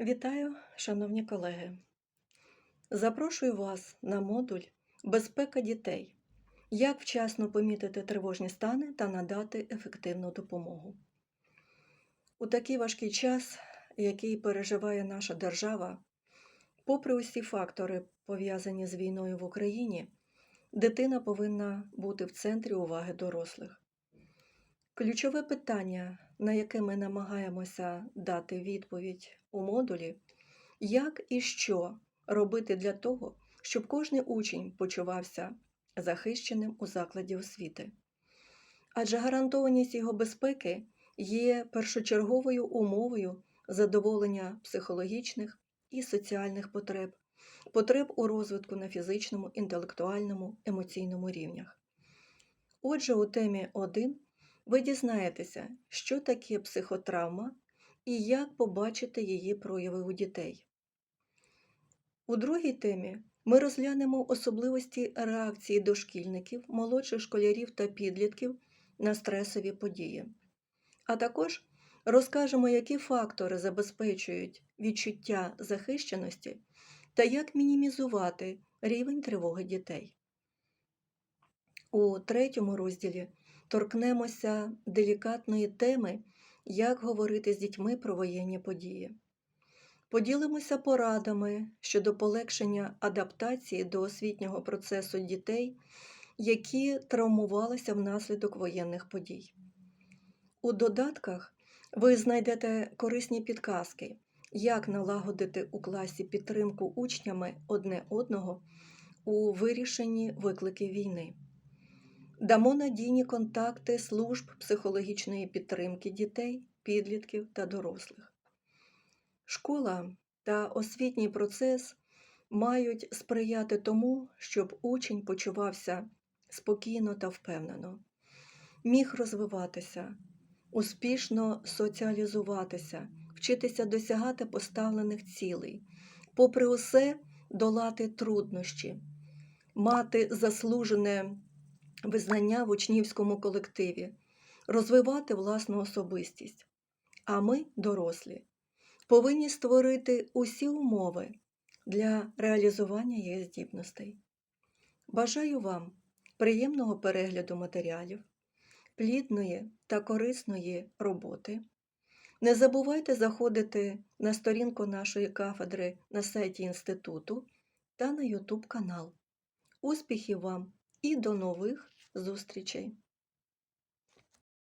Вітаю, шановні колеги! Запрошую вас на модуль Безпека дітей. Як вчасно помітити тривожні стани та надати ефективну допомогу. У такий важкий час, який переживає наша держава, попри усі фактори, пов'язані з війною в Україні, дитина повинна бути в центрі уваги дорослих. Ключове питання, на яке ми намагаємося дати відповідь у модулі, як і що робити для того, щоб кожен учень почувався захищеним у закладі освіти. Адже гарантованість його безпеки є першочерговою умовою задоволення психологічних і соціальних потреб, потреб у розвитку на фізичному, інтелектуальному, емоційному рівнях. Отже, у темі 1 ви дізнаєтеся, що таке психотравма і як побачити її прояви у дітей. У другій темі ми розглянемо особливості реакції дошкільників, молодших школярів та підлітків на стресові події, а також розкажемо, які фактори забезпечують відчуття захищеності та як мінімізувати рівень тривоги дітей. У третьому розділі торкнемося делікатної теми, як говорити з дітьми про воєнні події. Поділимося порадами щодо полегшення адаптації до освітнього процесу дітей, які травмувалися внаслідок воєнних подій. У додатках ви знайдете корисні підказки, як налагодити у класі підтримку учнями одне одного у вирішенні викликів війни. Дамо надійні контакти служб психологічної підтримки дітей, підлітків та дорослих. Школа та освітній процес мають сприяти тому, щоб учень почувався спокійно та впевнено, міг розвиватися, успішно соціалізуватися, вчитися досягати поставлених цілей, попри усе долати труднощі, мати заслужене визнання в учнівському колективі, розвивати власну особистість. А ми, дорослі, повинні створити усі умови для реалізування її здібностей. Бажаю вам приємного перегляду матеріалів, плідної та корисної роботи. Не забувайте заходити на сторінку нашої кафедри на сайті інституту та на YouTube канал. Успіхів вам і до нових зустрічей!